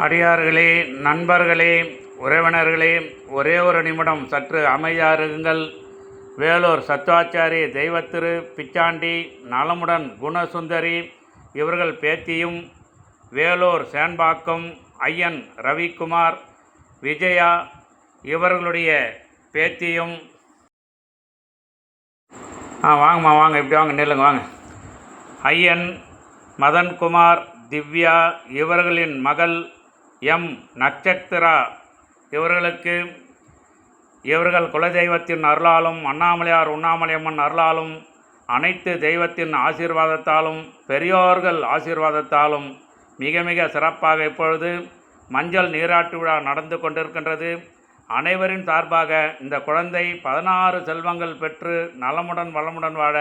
அடியார்களே நண்பர்களே உறவினர்களே ஒரே ஒரு நிமிடம் சற்று அமைதியாருங்கள். வேலூர் சத்துவாச்சாரி தெய்வத்திரு பிச்சாண்டி நலமுடன் குணசுந்தரி இவர்கள் பேத்தியும் வேலூர் சேன்பாக்கம் ஐயன் ரவிக்குமார் விஜயா இவர்களுடைய பேத்தியும். ஆ வாங்கம்மா வாங்க இப்படி வாங்க நில்லுங்க வாங்க. ஐயன் மதன்குமார் திவ்யா இவர்களின் மகள் எம் நட்சத்திரா. இவர்களுக்கு இவர்கள் குலதெய்வத்தின் அருளாலும் அண்ணாமலையார் உண்ணாமலையம்மன் அருளாலும் அனைத்து தெய்வத்தின் ஆசீர்வாதத்தாலும் பெரியோர்கள் ஆசீர்வாதத்தாலும் மிக மிக சிறப்பாக இப்பொழுது மஞ்சள் நீராட்டு விழா நடந்து கொண்டிருக்கின்றது. அனைவரின் சார்பாக இந்த குழந்தை பதினாறு செல்வங்கள் பெற்று நலமுடன் வளமுடன் வாழ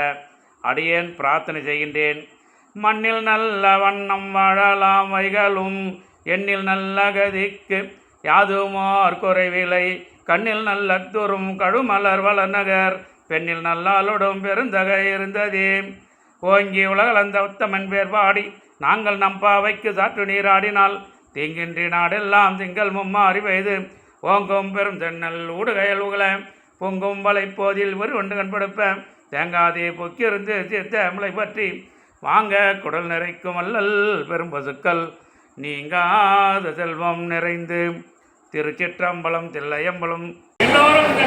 அடியேன் பிரார்த்தனை செய்கின்றேன். மண்ணில் நல்ல வண்ணம் வாழலாம் வைகளும் எண்ணில் நல்ல கதிக்கு யாதுமார் குறைவில்லை கண்ணில் நல்ல துரும் கழுமலர் வளநகர் பெண்ணில் நல்லாளுடும் பெருந்தகை இருந்ததே. ஓங்கி உலகளந்த உத்தமன் பேர் பாடி நாங்கள் நம் பாவைக்கு சாற்று நீராடினால் தீங்கின்றி நாடெல்லாம் திங்கள் மும்மாறி பெய்து. ஓங்கும் பெரும் தென்னல் ஊடுகையல் உகல பொங்கும் வலைப்போதில் ஒரு ஒன்று கண்படுப்ப. தேங்காதே பொக்கியிருந்து தீர்த்த முளை பற்றி வாங்க குடல் நிறைக்கும் அல்லல் பெரும் பசுக்கள். நீங்காத செல்வம் நிறைந்து திருச்சிற்றம்பலம் தில்லையம்பலம். எல்லோரும் இந்த